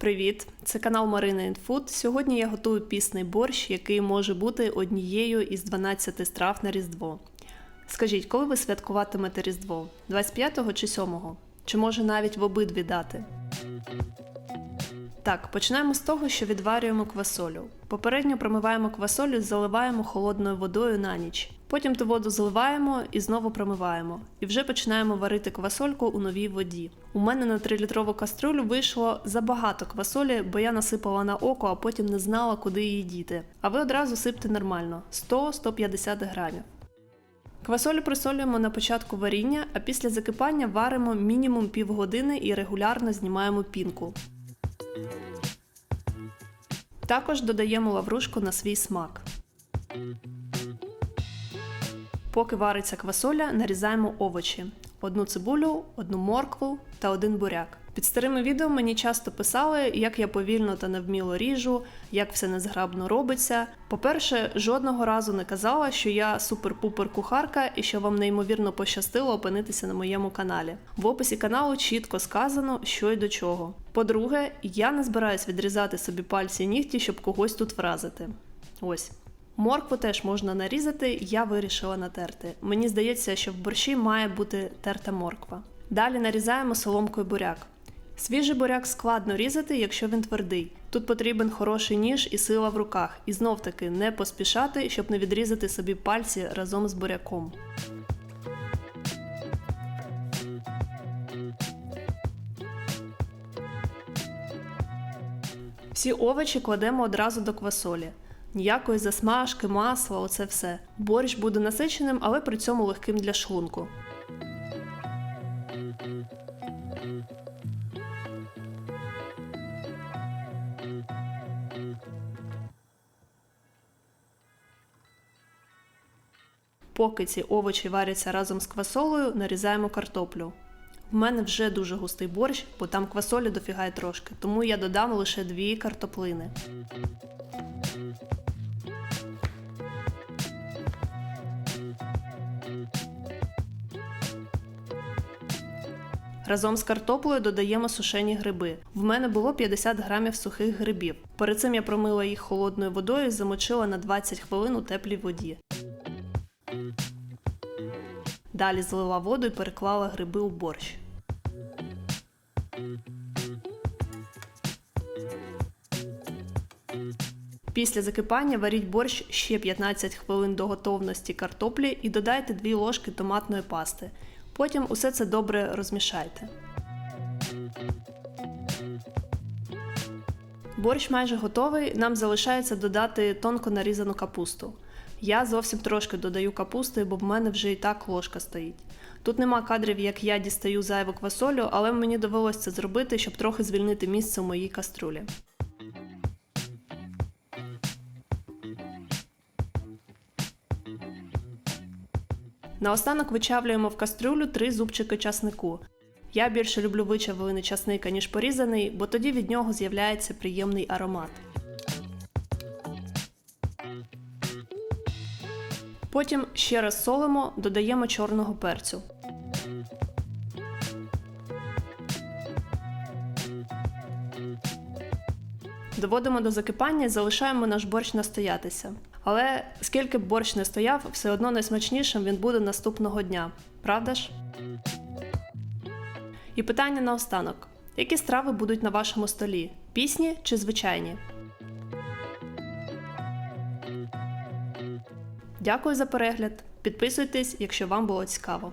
Привіт! Це канал Марина Інфуд. Сьогодні я готую пісний борщ, який може бути однією із 12 страв на Різдво. Скажіть, коли ви святкуватимете Різдво? 25-го чи 7-го? Чи може навіть в обидві дати? Так, починаємо з того, що відварюємо квасолю. Попередньо промиваємо квасолю, і заливаємо холодною водою на ніч. Потім ту воду зливаємо і знову промиваємо. І вже починаємо варити квасольку у новій воді. У мене на 3-літрову каструлю вийшло забагато квасолі, бо я насипала на око, а потім не знала, куди її діти. А ви одразу сипте нормально 100-150 грамів. Квасолю присолюємо на початку варіння, а після закипання варимо мінімум півгодини і регулярно знімаємо пінку. Також додаємо лаврушку на свій смак. Поки вариться квасоля, нарізаємо овочі: одну цибулю, одну моркву та один буряк. Під старими відео мені часто писали, як я повільно та невміло ріжу, як все незграбно робиться. По-перше, жодного разу не казала, що я супер-пупер кухарка і що вам неймовірно пощастило опинитися на моєму каналі. В описі каналу чітко сказано, що й до чого. По-друге, я не збираюсь відрізати собі пальці і нігті, щоб когось тут вразити. Ось. Моркву теж можна нарізати, я вирішила натерти. Мені здається, що в борщі має бути терта морква. Далі нарізаємо соломкою буряк. Свіжий буряк складно різати, якщо він твердий. Тут потрібен хороший ніж і сила в руках. І знов таки не поспішати, щоб не відрізати собі пальці разом з буряком. Всі овочі кладемо одразу до квасолі. Ніякої засмажки, масла, оце все. Борщ буде насиченим, але при цьому легким для шлунку. Поки ці овочі варяться разом з квасолею, нарізаємо картоплю. В мене вже дуже густий борщ, бо там квасолі дофіга й трошки, тому я додам лише дві картоплини. Разом з картоплею додаємо сушені гриби. В мене було 50 грамів сухих грибів. Перед цим я промила їх холодною водою і замочила на 20 хвилин у теплій воді. Далі злила воду і переклала гриби у борщ. Після закипання варіть борщ ще 15 хвилин до готовності картоплі і додайте 2 ложки томатної пасти. Потім усе це добре розмішайте. Борщ майже готовий. Нам залишається додати тонко нарізану капусту. Я зовсім трошки додаю капусти, бо в мене вже і так ложка стоїть. Тут нема кадрів, як я дістаю зайву квасолю, але мені довелося це зробити, щоб трохи звільнити місце у моїй каструлі. Наостанок вичавлюємо в кастрюлю три зубчики часнику. Я більше люблю вичавлений часника, ніж порізаний, бо тоді від нього з'являється приємний аромат. Потім ще раз солимо, додаємо чорного перцю. Доводимо до закипання і залишаємо наш борщ настоятися. Але скільки б борщ не стояв, все одно найсмачнішим він буде наступного дня. Правда ж? І питання наостанок: які страви будуть на вашому столі? Пісні чи звичайні? Дякую за перегляд. Підписуйтесь, якщо вам було цікаво.